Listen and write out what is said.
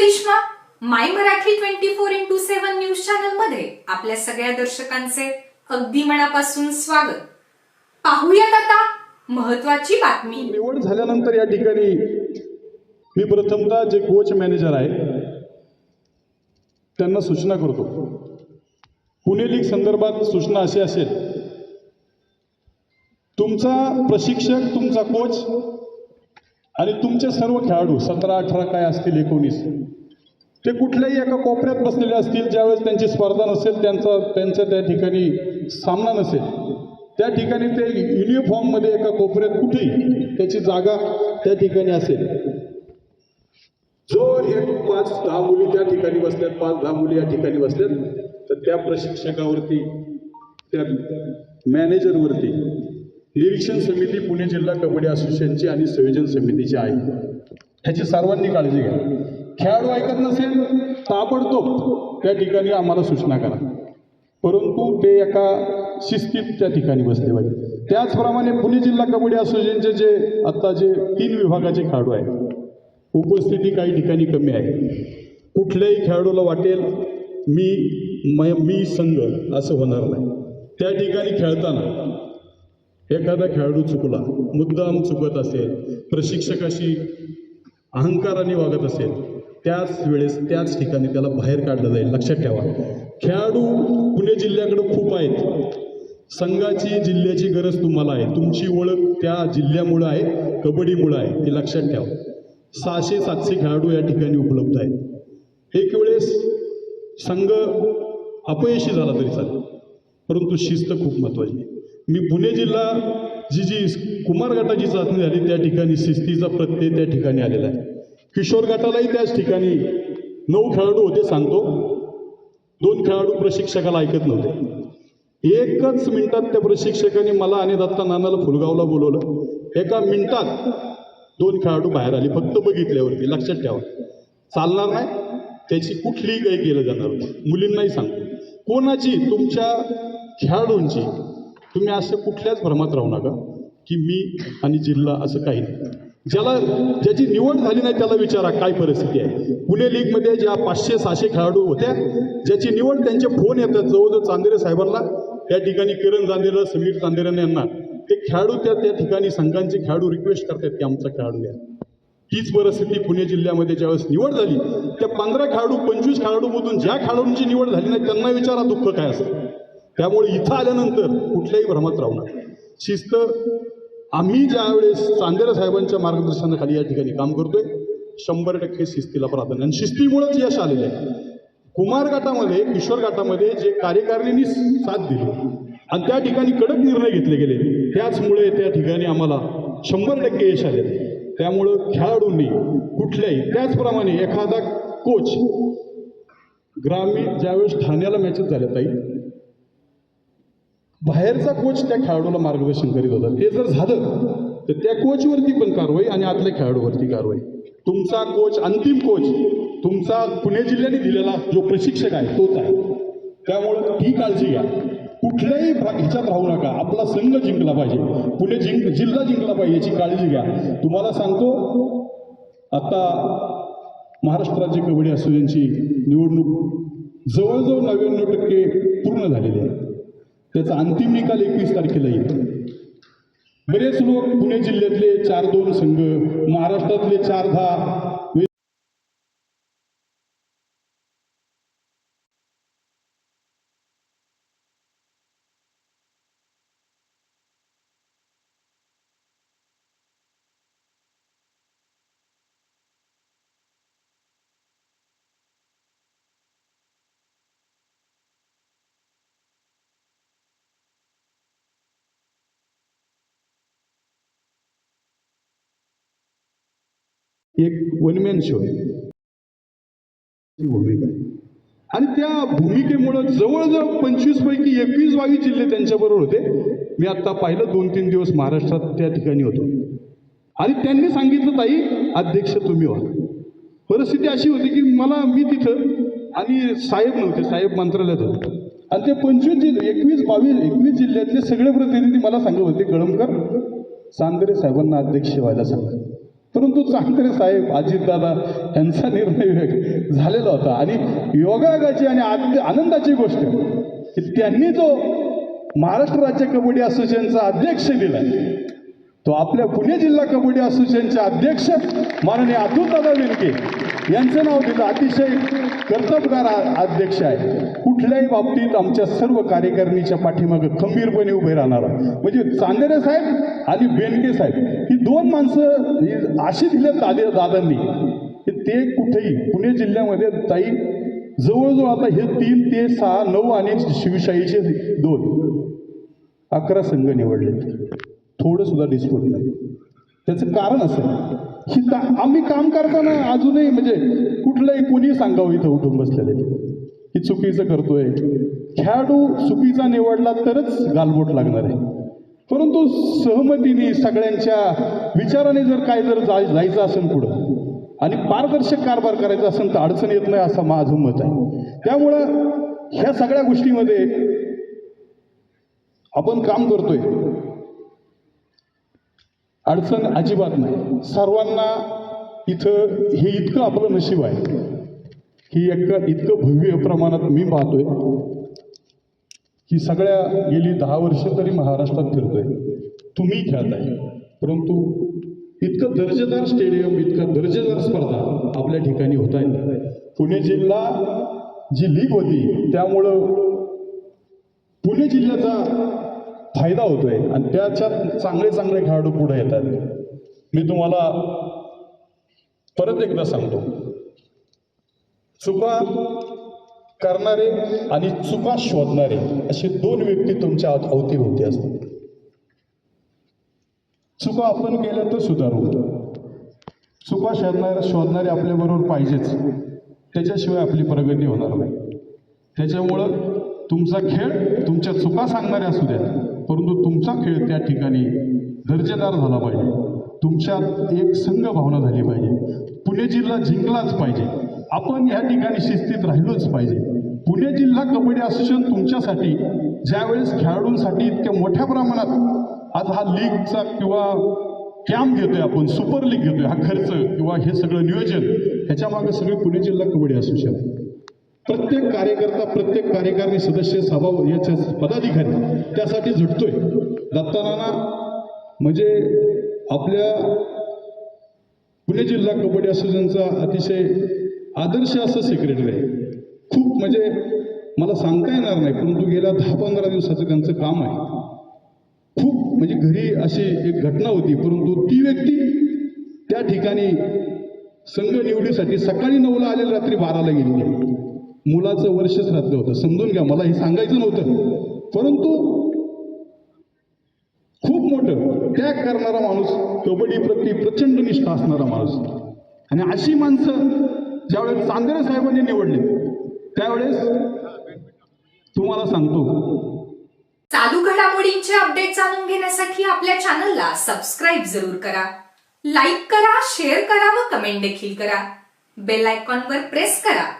Karishma my Marathi twenty four into seven news चॅनलमध्ये आपल्या सगळ्या दर्शकांचे अगदी मनापासून स्वागत. पाहूयात आता महत्वाची बातमी. निवड झाल्यानंतर या ठिकाणी मी प्रथमतः जे कोच मॅनेजर आहे त्यांना सूचना करतो. पुणे लीग संदर्भात सूचना अशी असेल तुमचा प्रशिक्षक तुमचा कोच आणि तुमचे सर्व खेळाडू सतरा अठरा काय असतील एकोणीस ते कुठल्याही एका कोपऱ्यात बसलेले असतील ज्यावेळेस त्यांची स्पर्धा नसेल त्यांचा त्यांचा त्या ठिकाणी सामना नसेल त्या ठिकाणी ते युनिफॉर्ममध्ये एका कोपऱ्यात कुठेही त्याची जागा त्या ठिकाणी असेल. जो एक पाच दहा मुली त्या ठिकाणी बसल्यात पाच दहा मुली या ठिकाणी बसल्यात तर त्या प्रशिक्षकावरती त्या मॅनेजरवरती निरीक्षण समिती पुणे जिल्हा कबड्डी असोसिएशनची आणि संयोजन समितीची आहे. ह्याची सर्वांनी काळजी घ्या. खेळाडू ऐकत नसेल ताबडतोब त्या ठिकाणी आम्हाला सूचना करा. परंतु ते एका शिस्तीत त्या ठिकाणी बसले पाहिजे. त्याचप्रमाणे पुणे जिल्हा कबड्डी असोसिएशनचे जे आत्ता जे तीन विभागाचे खेळाडू आहेत उपस्थिती काही ठिकाणी कमी आहे. कुठल्याही खेळाडूला वाटेल मी मी संघ असं होणार नाही. त्या ठिकाणी खेळताना एखादा खेळाडू चुकला मुद्दाम चुकत असेल प्रशिक्षकाशी अहंकाराने वागत असेल त्याच वेळेस त्याच ठिकाणी त्याला बाहेर काढलं जाईल. लक्षात ठेवा. खेळाडू पुणे जिल्ह्याकडे खूप आहेत. संघाची जिल्ह्याची गरज तुम्हाला आहे. तुमची ओळख त्या जिल्ह्यामुळं आहे कबड्डीमुळं आहे हे लक्षात ठेवा. सहाशे सातशे खेळाडू या ठिकाणी उपलब्ध आहेत. एक वेळेस संघ अपयशी झाला तरी चालेल. परंतु शिस्त खूप महत्त्वाची आहे. मी पुणे जिल्हा जी जी कुमार गटाची चाचणी झाली त्या ठिकाणी शिस्तीचा प्रत्यय त्या ठिकाणी आलेला आहे. किशोर गटालाही त्याच ठिकाणी नऊ खेळाडू होते सांगतो. दोन खेळाडू प्रशिक्षकाला ऐकत नव्हते. एकच मिनिटात त्या प्रशिक्षकाने मला आणि दत्ता नानाला फुलगावला बोलवलं. एका मिनिटात दोन खेळाडू बाहेर आले फक्त बघितल्यावरती लक्षात ठेवा. चालणार नाही त्याची कुठलीही काही केलं जाणार मुलींनाही सांगतो. कोणाची? तुमच्या खेळाडूंची. तुम्ही असं कुठल्याच भ्रमात राहू नका की मी आणि जिल्हा असं काही नाही. ज्याला ज्याची निवड झाली नाही त्याला विचारा काय परिस्थिती आहे. पुणे लीगमध्ये ज्या पाचशे सहाशे खेळाडू होत्या ज्याची निवड त्यांचे फोन येतात जवळजवळ चांदेरे साहेबांना. त्या ठिकाणी किरण चांदेरा समीर चांदेरान यांना. ते खेळाडू त्या त्या ठिकाणी संघांचे खेळाडू रिक्वेस्ट करतात की आमचा खेळाडू द्या हीच परिस्थिती पुणे जिल्ह्यामध्ये ज्यावेळेस निवड झाली त्या पंधरा खेळाडू पंचवीस खेळाडूमधून ज्या खेळाडूंची निवड झाली नाही त्यांना विचारा दुःख काय असतं. त्यामुळे इथं आल्यानंतर कुठल्याही भ्रमात राहू नका. शिस्त आम्ही ज्यावेळेस चांदेरा साहेबांच्या मार्गदर्शनाखाली या ठिकाणी काम करतोय शंभर टक्के शिस्तीला प्राधान्य. आणि शिस्तीमुळेच यश आलेलं आहे. कुमार गटामध्ये किशोर गटामध्ये जे कार्यकारिणींनी साथ दिली आणि त्या ठिकाणी कडक निर्णय घेतले गेले त्याचमुळे त्या ठिकाणी आम्हाला शंभर टक्के यश आले त्यामुळं खेळाडूंनी कुठल्याही त्याचप्रमाणे एखादा कोच ग्रामीण ज्यावेळेस ठाण्याला मॅचेस झाल्या ताई बाहेरचा कोच त्या खेळाडूला मार्गदर्शन करीत होता. ते जर झालं तर त्या कोचवरती पण कारवाई आणि आतल्या खेळाडूवरती कारवाई. तुमचा कोच अंतिम कोच तुमचा पुणे जिल्ह्याने दिलेला जो प्रशिक्षक आहे तोच आहे. त्यामुळं ही काळजी घ्या. कुठल्याही भा- ह्याच्यात राहू नका. आपला संघ जिंकला पाहिजे. पुणे जिंक जिल्हा जिंकला पाहिजे याची काळजी घ्या. तुम्हाला सांगतो आता महाराष्ट्र राज्य कबड्डी असोसिएशनची निवडणूक जवळजवळ नव्याण्णव टक्के पूर्ण झालेली आहे. त्याचा अंतिम निकाल एकवीस तारखेला येईल. बरेच लोक पुणे जिल्ह्यातले चार दोन संघ महाराष्ट्रातले चार दहा एक वनमॅन शो आहे. भूमिका. आणि त्या भूमिकेमुळं जवळजवळ पंचवीस पैकी एकवीस बावीस जिल्हे त्यांच्याबरोबर होते. मी आता पाहिलं दोन तीन दिवस महाराष्ट्रात त्या ठिकाणी होतो. आणि त्यांनी सांगितलं ताई अध्यक्ष तुम्ही व्हा. परिस्थिती अशी होती की मला मी तिथं आणि साहेब नव्हते साहेब मंत्रालयात होते. आणि ते पंचवीस जिल्हे एकवीस बावीस एकवीस जिल्ह्यातले सगळे प्रतिनिधी मला सांगत होते कळमकर सांदरे साहेबांना अध्यक्ष व्हायला सांगा. परंतु चांगले साहेब अजितदादा यांचा निर्णय झालेला होता. आणि योगायोगाची आणि आनंदाची गोष्ट की त्यांनी जो महाराष्ट्र राज्य कबड्डी असोसिएशनचा अध्यक्ष दिला तो आपल्या पुणे जिल्हा कबड्डी असोसिएशनचे अध्यक्ष माननीय अतुलदादा विनके यांचं नाव दिलं अतिशय कर्तबगार अध्यक्ष आहे. कुठल्याही बाबतीत आमच्या सर्व कार्यकारिणीच्या पाठीमागं खंबीरपणे उभे राहणारा म्हणजे चांदेरे साहेब आणि बेनके साहेब ही दोन माणसं ही अशी दिल्या दादे दादांनी. की ते कुठेही पुणे जिल्ह्यामध्ये ताई जवळजवळ आता हे तीन ते सहा नऊ आणि शिवशाहीचे दोन अकरा संघ निवडले थोडं सुद्धा डिस्प्यूट नाही. त्याचं कारण असं. आहे की आम्ही काम करताना अजूनही म्हणजे कुठलंही कोणी सांगावं इथं उठून बसलेले. की चुकीचं करतोय. खेळाडू चुकीचा निवडला तरच गालबोट लागणार आहे. परंतु सहमतीने सगळ्यांच्या विचाराने जर काय जर जाय जायचं असेल पुढं आणि पारदर्शक कारभार करायचा असेल तर अडचण येत नाही असं माझं मत आहे. त्यामुळं ह्या सगळ्या गोष्टीमध्ये आपण काम करतोय. अडचण अजिबात नाही. सर्वांना इथं हे इतकं आपलं नशीब आहे. की एक इतकं भव्य प्रमाणात मी पाहतोय. की सगळ्या गेली दहा वर्ष तरी महाराष्ट्रात फिरतोय. तुम्ही खेळताय परंतु इतकं दर्जेदार स्टेडियम इतकं दर्जेदार स्पर्धा आपल्या ठिकाणी होत आहे पुणे जिल्हा जी लीग होती त्यामुळं पुणे जिल्ह्याचा फायदा होतोय. आणि त्याच्यात चांगले चांगले खेळाडू पुढे येतात. मी तुम्हाला परत एकदा सांगतो. चुका करणारे आणि चुका शोधणारे असे दोन व्यक्ती तुमच्या अव- अवतीभोवती असतात. चुका आपण केल्या तर सुधारू. चुका शोधणारे शोधणारे आपल्याबरोबर पाहिजेच. त्याच्याशिवाय आपली प्रगती होणार नाही. त्याच्यामुळं तुमचा खेळ तुमच्या चुका सांगणारे असू द्या. परंतु तुमचा खेळ त्या ठिकाणी दर्जेदार झाला पाहिजे. तुमच्यात एक संघ भावना झाली पाहिजे. पुणे जिल्हा जिंकलाच पाहिजे. आपण या ठिकाणी शिस्तीत राहिलोच पाहिजे. पुणे जिल्हा कबड्डी असोसिएशन तुमच्यासाठी ज्यावेळेस खेळाडूंसाठी इतक्या मोठ्या प्रमाणात आज हा लीगचा किंवा कॅम्प घेतोय आपण सुपर लीग घेतोय हा खर्च किंवा हे सगळं नियोजन ह्याच्यामागे सगळे पुणे जिल्हा कबड्डी असोसिएशन. प्रत्येक कार्यकर्ता प्रत्येक कार्यकारिणी सदस्य सभा याच्या पदाधिकारी त्यासाठी झटतोय. दत्तानाना म्हणजे आपल्या पुणे जिल्हा कबड्डी असोसिएशनचा अतिशय आदर्श असं सेक्रेटरी आहे. खूप म्हणजे मला सांगता येणार नाही परंतु गेल्या दहा पंधरा दिवसाचं त्यांचं काम आहे. खूप म्हणजे घरी अशी एक घटना होती परंतु ती व्यक्ती त्या ठिकाणी संघ निवडीसाठी सकाळी नऊला आलेली रात्री बाराला गेली. आहे. मुलाचं वर्षच श्राद्ध होतं. समजून घ्या मला हे सांगायचं नव्हतं. परंतु खूप मोठं त्याग करणारा माणूस कबड्डीप्रती प्रचंड निष्ठा असणारा माणूस. आणि अशी माणसं ज्यावेळेस चांदेरे साहेबांनी निवडले त्यावेळेस तुम्हाला सांगतो. चालू घडामोडींचे अपडेट जाणून घेण्यासाठी आपल्या चॅनलला सबस्क्राईब जरूर करा. लाईक करा शेअर करा व कमेंट देखील करा. बेल आयकॉनवर प्रेस करा.